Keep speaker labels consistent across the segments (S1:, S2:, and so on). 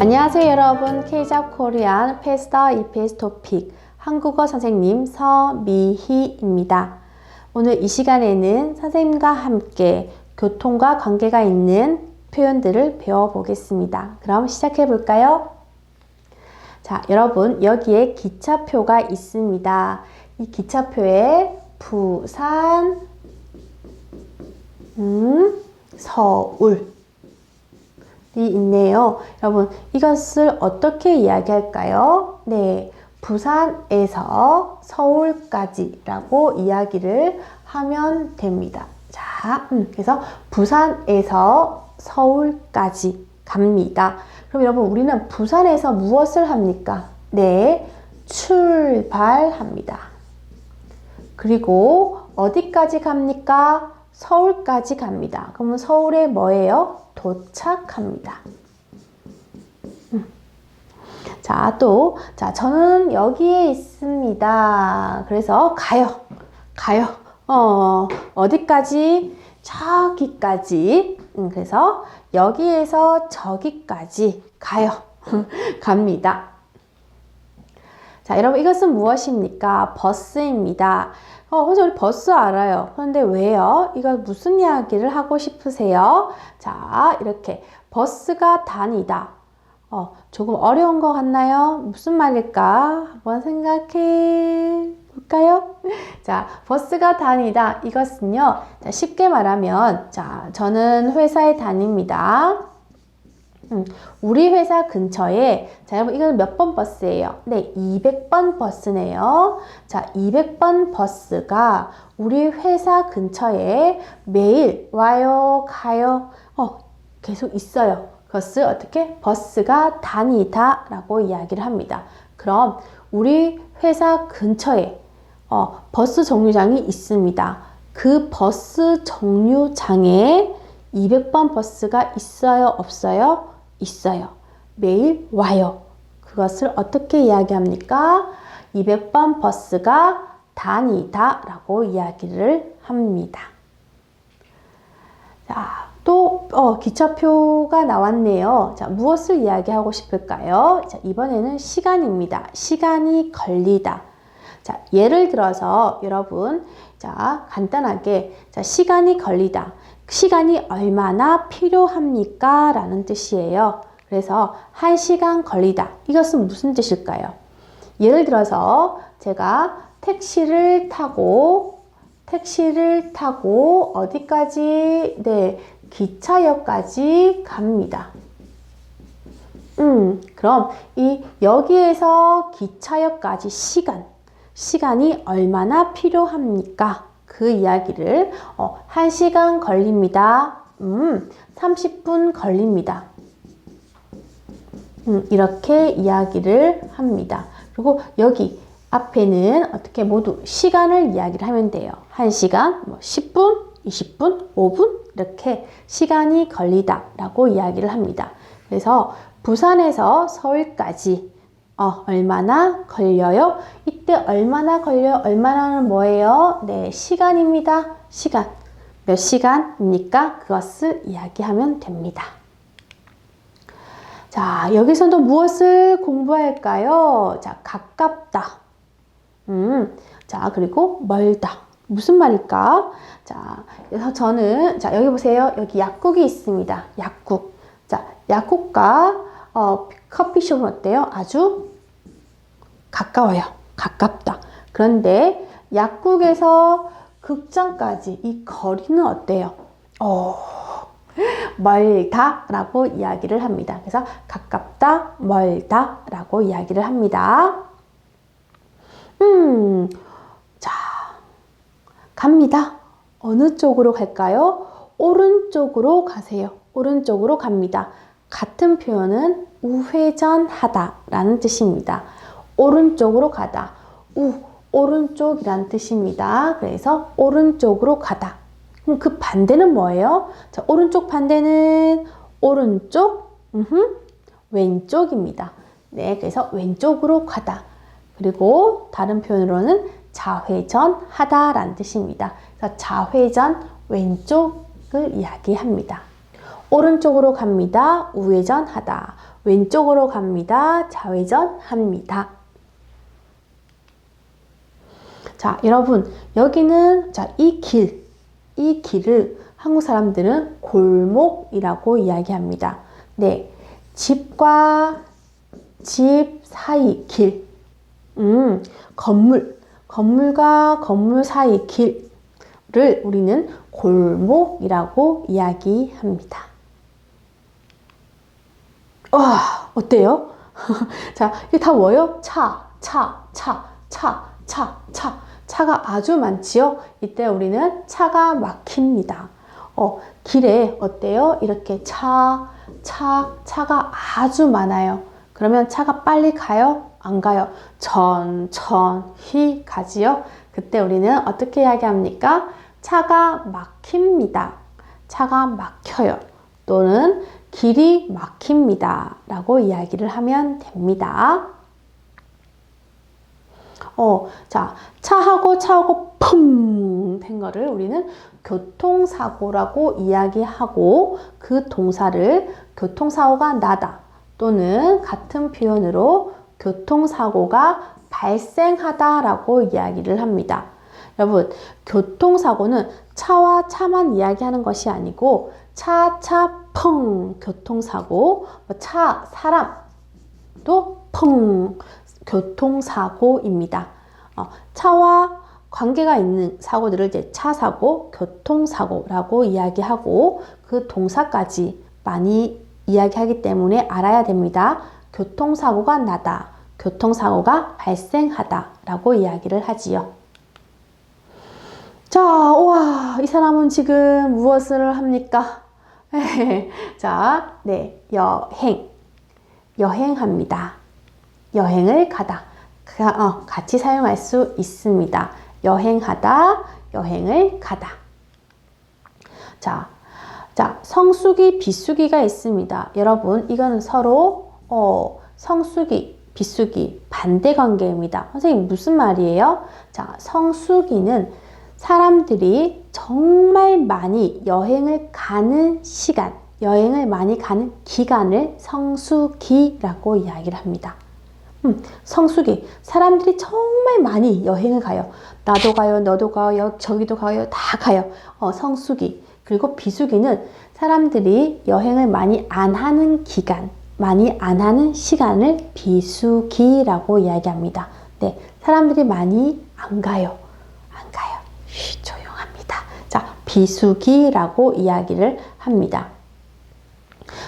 S1: 안녕하세요 여러분 K잡 코리안 페스터 EPS 토픽 한국어 선생님 서미희입니다. 오늘 이 시간에는 선생님과 함께 교통과 관계가 있는 표현들을 배워보겠습니다. 그럼 시작해 볼까요? 자, 여러분 여기에 기차표가 있습니다. 이 기차표에 부산, 음, 서울 이 있네요. 여러분, 이것을 어떻게 이야기할까요? 네. 부산에서 서울까지라고 이야기를 하면 됩니다. 자, 음, 그래서 부산에서 서울까지 갑니다. 그럼 여러분, 우리는 부산에서 무엇을 합니까? 네. 출발합니다. 그리고 어디까지 갑니까? 서울까지 갑니다. 그러면 서울에 뭐예요? 도착합니다. 음. 자, 또, 자, 저는 여기에 있습니다. 그래서 가요. 가요. 어, 어디까지? 저기까지. 음, 그래서 여기에서 저기까지 가요. 갑니다. 자, 여러분, 이것은 무엇입니까? 버스입니다. 어, 우리 버스 알아요. 그런데 왜요? 이거 무슨 이야기를 하고 싶으세요? 자, 이렇게 버스가 다니다. 어, 조금 어려운 것 같나요? 무슨 말일까? 한번 생각해 볼까요? 자, 버스가 다니다. 이것은요, 자, 쉽게 말하면, 자, 저는 회사에 다닙니다. 음, 우리 회사 근처에 자 여러분 이건 몇 번 버스예요? 네, 200번 버스네요. 자, 200번 버스가 우리 회사 근처에 매일 와요, 가요. 어, 계속 있어요. 그것을 어떻게 버스가 다니다 라고 이야기를 합니다. 그럼 우리 회사 근처에 어, 버스 정류장이 있습니다. 그 버스 정류장에 200번 버스가 있어요, 없어요? 있어요. 매일 와요. 그것을 어떻게 이야기합니까? 200번 버스가 다니다 라고 이야기를 합니다. 자, 또 어, 기차표가 나왔네요. 자, 무엇을 이야기하고 싶을까요? 자, 이번에는 시간입니다. 시간이 걸리다. 자, 예를 들어서 여러분, 자, 간단하게 자, 시간이 걸리다. 시간이 얼마나 필요합니까? 라는 뜻이에요. 그래서 1시간 걸리다. 이것은 무슨 뜻일까요? 예를 들어서 제가 택시를 타고 택시를 타고 어디까지 네, 기차역까지 갑니다. 음, 그럼 이 여기에서 기차역까지 시간 시간이 얼마나 필요합니까? 그 이야기를 어, 1시간 걸립니다. 음, 30분 걸립니다. 음, 이렇게 이야기를 합니다. 그리고 여기 앞에는 어떻게 모두 시간을 이야기를 하면 돼요. 1시간, 뭐 10분, 20분, 5분 이렇게 시간이 걸리다 라고 이야기를 합니다. 그래서 부산에서 서울까지 어, 얼마나 걸려요? 이때 얼마나 걸려요? 얼마나는 뭐예요? 네, 시간입니다. 시간. 몇 시간입니까? 그것을 이야기하면 됩니다. 자, 여기서도 무엇을 공부할까요? 자, 가깝다. 음, 자, 그리고 멀다. 무슨 말일까? 자, 그래서 저는, 자, 여기 보세요. 여기 약국이 있습니다. 약국. 자, 약국과, 어, 커피숍은 어때요? 아주 가까워요. 가깝다. 그런데 약국에서 극장까지 이 거리는 어때요? 어, 멀다 라고 이야기를 합니다. 그래서 가깝다, 멀다 라고 이야기를 합니다. 음, 자, 갑니다. 어느 쪽으로 갈까요? 오른쪽으로 가세요. 오른쪽으로 갑니다. 같은 표현은 우회전하다 라는 뜻입니다. 오른쪽으로 가다. 우, 오른쪽이란 뜻입니다. 그래서 오른쪽으로 가다. 그럼 그 반대는 뭐예요? 자, 오른쪽 반대는 오른쪽, 음흠, 왼쪽입니다. 네, 그래서 왼쪽으로 가다. 그리고 다른 표현으로는 좌회전 하다라는 뜻입니다. 그래서 좌회전 왼쪽을 이야기합니다. 오른쪽으로 갑니다. 우회전 하다. 왼쪽으로 갑니다. 좌회전 합니다. 자, 여러분, 여기는, 자, 이 길, 이 길을 한국 사람들은 골목이라고 이야기합니다. 네. 집과 집 사이 길. 음, 건물. 건물과 건물 사이 길을 우리는 골목이라고 이야기합니다. 와, 어때요? 자, 이게 다 뭐예요? 차, 차, 차, 차, 차, 차. 차가 아주 많지요? 이때 우리는 차가 막힙니다. 어, 길에 어때요? 이렇게 차, 차, 차가 아주 많아요. 그러면 차가 빨리 가요? 안 가요? 천천히 가지요? 그때 우리는 어떻게 이야기합니까? 차가 막힙니다. 차가 막혀요. 또는 길이 막힙니다. 라고 이야기를 하면 됩니다. 어, 자, 차하고 차하고 펑! 된 거를 우리는 교통사고라고 이야기하고 그 동사를 교통사고가 나다 또는 같은 표현으로 교통사고가 발생하다라고 이야기를 합니다. 여러분, 교통사고는 차와 차만 이야기하는 것이 아니고 차, 차, 펑! 교통사고, 뭐 차, 사람도 펑! 교통사고입니다. 어, 차와 관계가 있는 사고들을 이제 차 사고, 교통 사고라고 이야기하고 그 동사까지 많이 이야기하기 때문에 알아야 됩니다. 교통 사고가 나다, 교통 사고가 발생하다 라고 이야기를 하지요. 자, 와, 이 사람은 지금 무엇을 합니까? 자, 네, 여행, 여행합니다. 여행을 가다. 어, 같이 사용할 수 있습니다. 여행하다, 여행을 가다. 자, 자, 성수기, 비수기가 있습니다. 여러분, 이거는 서로 어, 성수기, 비수기 반대 관계입니다. 선생님 무슨 말이에요? 자, 성수기는 사람들이 정말 많이 여행을 가는 시간, 여행을 많이 가는 기간을 성수기라고 이야기를 합니다. 음, 성수기. 사람들이 정말 많이 여행을 가요. 나도 가요, 너도 가요, 저기도 가요, 다 가요. 어, 성수기. 그리고 비수기는 사람들이 여행을 많이 안 하는 기간, 많이 안 하는 시간을 비수기라고 이야기합니다. 네, 사람들이 많이 안 가요. 안 가요. 쉬, 조용합니다. 자, 비수기라고 이야기를 합니다.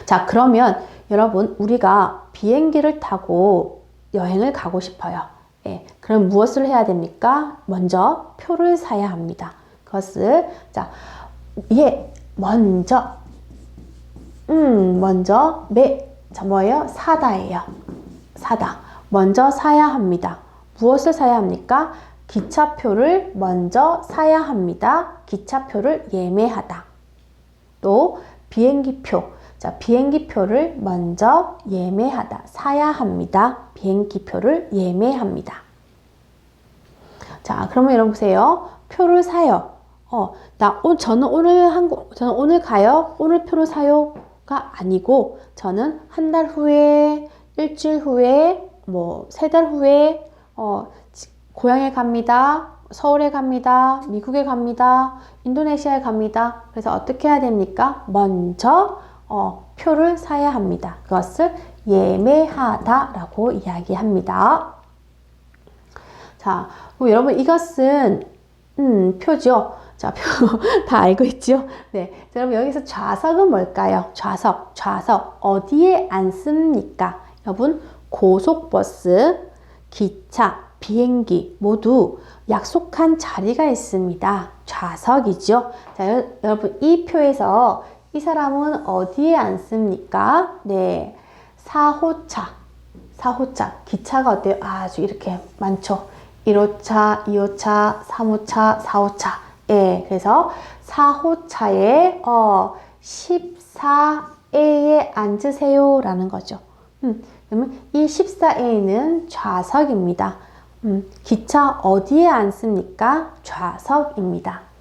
S1: 자, 그러면 여러분, 우리가 비행기를 타고 여행을 가고 싶어요. 예, 그럼 무엇을 해야 됩니까? 먼저 표를 사야 합니다. 그것을 자, 예, 먼저 음, 먼저 매, 자 뭐예요? 사다예요. 사다. 먼저 사야 합니다. 무엇을 사야 합니까? 기차표를 먼저 사야 합니다. 기차표를 예매하다. 또 비행기표. 자, 비행기표를 먼저 예매하다. 사야 합니다. 비행기표를 예매합니다. 자, 그러면 여러분 보세요. 표를 사요. 어, 나, 오, 저는 오늘 한국, 저는 오늘 가요. 오늘 표를 사요가 아니고, 저는 한 달 후에, 일주일 후에, 뭐, 세 달 후에, 어, 고향에 갑니다. 서울에 갑니다. 미국에 갑니다. 인도네시아에 갑니다. 그래서 어떻게 해야 됩니까? 먼저 어, 표를 사야 합니다. 그것을 예매하다라고 이야기합니다. 자, 여러분 이것은 음, 표죠. 자, 표 다 알고 있죠? 네. 자, 여러분 여기서 좌석은 뭘까요? 좌석, 좌석 어디에 앉습니까? 여러분 고속버스, 기차, 비행기 모두 약속한 자리가 있습니다. 좌석이죠. 자, 여러분 이 표에서 이 사람은 어디에 앉습니까? 네. 4호차. 4호차. 기차가 어때요? 아주 이렇게 많죠. 1호차, 2호차, 3호차, 4호차. 예. 그래서 4호차에 어 14A에 앉으세요 라는 거죠. 음, 그러면 이 14A는 좌석입니다. 음, 기차 어디에 앉습니까? 좌석입니다.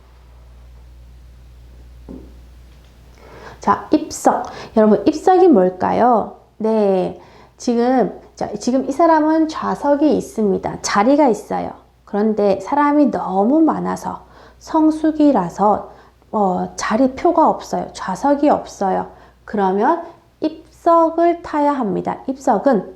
S1: 자, 입석. 여러분, 입석이 뭘까요? 네. 지금, 자, 지금 이 사람은 좌석이 있습니다. 자리가 있어요. 그런데 사람이 너무 많아서 성수기라서 어, 자리표가 없어요. 좌석이 없어요. 그러면 입석을 타야 합니다. 입석은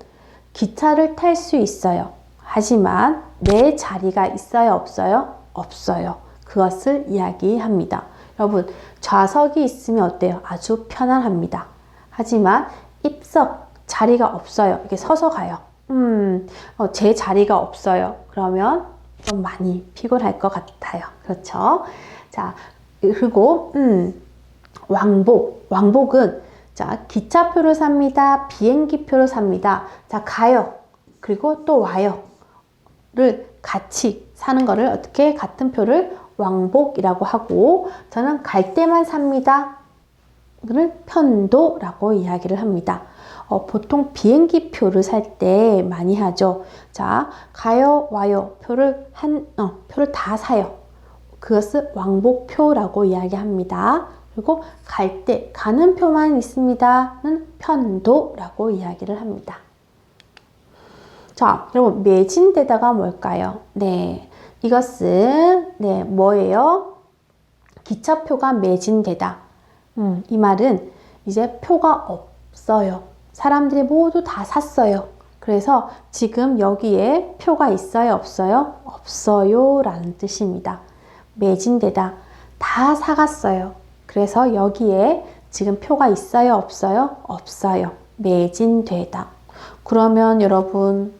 S1: 기차를 탈 수 있어요. 하지만 내 자리가 있어요? 없어요? 없어요. 그것을 이야기합니다. 여러분, 좌석이 있으면 어때요? 아주 편안합니다. 하지만 입석, 자리가 없어요. 이렇게 서서 가요. 음, 어, 제 자리가 없어요. 그러면 좀 많이 피곤할 것 같아요. 그렇죠? 자, 그리고, 음, 왕복. 왕복은, 자, 기차표를 삽니다. 비행기표를 삽니다. 자, 가요. 그리고 또 와요. 를 같이 사는 거를 어떻게 같은 표를 왕복이라고 하고 저는 갈 때만 삽니다. 를 편도라고 이야기를 합니다. 어, 보통 비행기 표를 살 때 많이 하죠. 자, 가요, 와요. 표를 한, 어, 표를 다 사요. 그것을 왕복표라고 이야기합니다. 그리고 갈 때, 가는 표만 있습니다.는 편도라고 이야기를 합니다. 자, 여러분, 매진되다가 뭘까요? 네. 이것은, 네, 뭐예요? 기차표가 매진되다. 음, 이 말은 이제 표가 없어요. 사람들이 모두 다 샀어요. 그래서 지금 여기에 표가 있어요? 없어요? 없어요. 라는 뜻입니다. 매진되다. 다 사갔어요. 그래서 여기에 지금 표가 있어요? 없어요? 없어요. 매진되다. 그러면 여러분,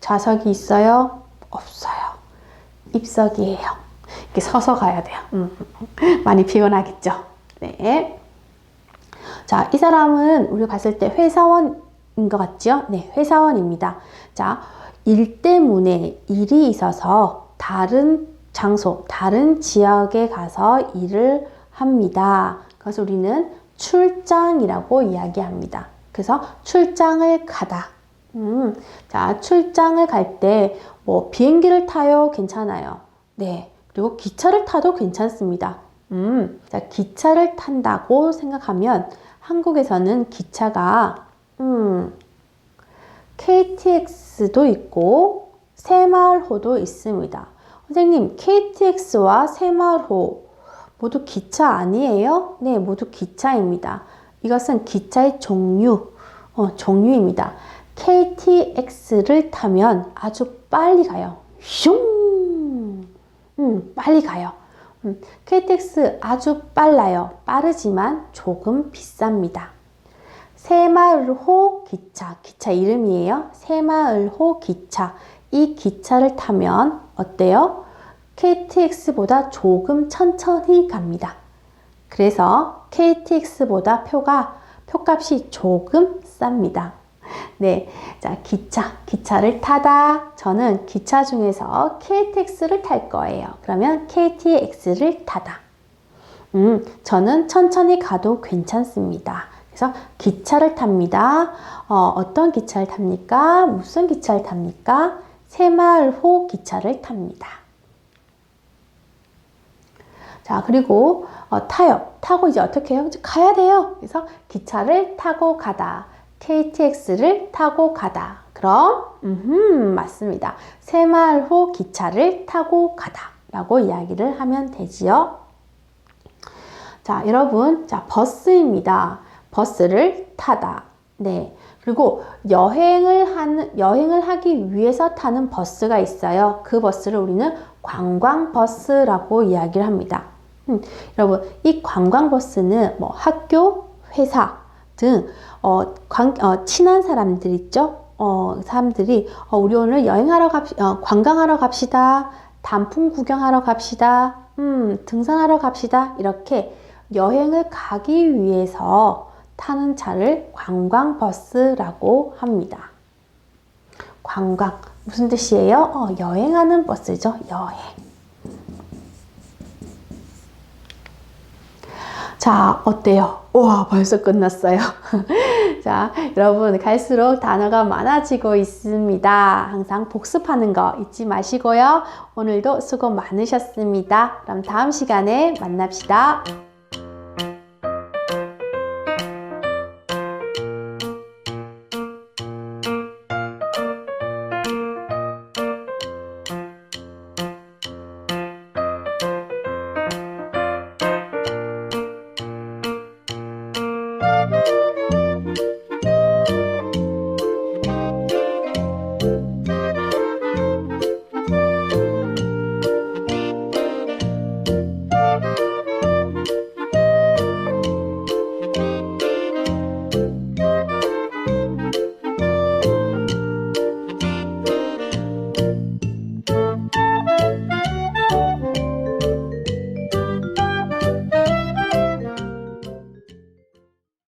S1: 좌석이 있어요? 없어요. 입석이에요. 이렇게 서서 가야 돼요. 음, 많이 피곤하겠죠? 네. 자, 이 사람은 우리가 봤을 때 회사원인 것 같죠? 네, 회사원입니다. 자, 일 때문에 일이 있어서 다른 장소, 다른 지역에 가서 일을 합니다. 그래서 우리는 출장이라고 이야기합니다. 그래서 출장을 가다. 음, 자, 출장을 갈 때 뭐 비행기를 타요? 괜찮아요. 네. 그리고 기차를 타도 괜찮습니다. 음, 자, 기차를 탄다고 생각하면 한국에서는 기차가 음, KTX도 있고 새마을호도 있습니다. 선생님, KTX와 새마을호 모두 기차 아니에요? 네, 모두 기차입니다. 이것은 기차의 종류, 어, 종류입니다. KTX를 타면 아주 빨리 가요. 슝! 음, 빨리 가요. 음, KTX 아주 빨라요. 빠르지만 조금 비쌉니다. 새마을호 기차, 기차 이름이에요. 새마을호 기차. 이 기차를 타면 어때요? KTX보다 조금 천천히 갑니다. 그래서 KTX보다 표가 표값이 조금 쌉니다. 네. 자, 기차. 기차를 타다. 저는 기차 중에서 KTX를 탈 거예요. 그러면 KTX를 타다. 음, 저는 천천히 가도 괜찮습니다. 그래서 기차를 탑니다. 어, 어떤 기차를 탑니까? 무슨 기차를 탑니까? 새마을호 기차를 탑니다. 자, 그리고 어, 타요. 타고 이제 어떻게 해요? 가야 돼요. 그래서 기차를 타고 가다. KTX를 타고 가다. 그럼, 음, 맞습니다. 새마을호 기차를 타고 가다. 라고 이야기를 하면 되지요. 자, 여러분. 자, 버스입니다. 버스를 타다. 네. 그리고 여행을 하는, 여행을 하기 위해서 타는 버스가 있어요. 그 버스를 우리는 관광 버스라고 이야기를 합니다. 음, 여러분, 이 관광 버스는 뭐 학교, 회사 등 어, 관, 어, 친한 사람들 있죠? 어, 사람들이 어, 우리 오늘 여행하러 갑, 어, 관광하러 갑시다. 단풍 구경하러 갑시다. 음, 등산하러 갑시다. 이렇게 여행을 가기 위해서 타는 차를 관광버스라고 합니다. 관광 무슨 뜻이에요? 어, 여행하는 버스죠. 여행. 자, 어때요? 와, 벌써 끝났어요. 자, 여러분, 갈수록 단어가 많아지고 있습니다. 항상 복습하는 거 잊지 마시고요. 오늘도 수고 많으셨습니다. 그럼 다음 시간에 만납시다.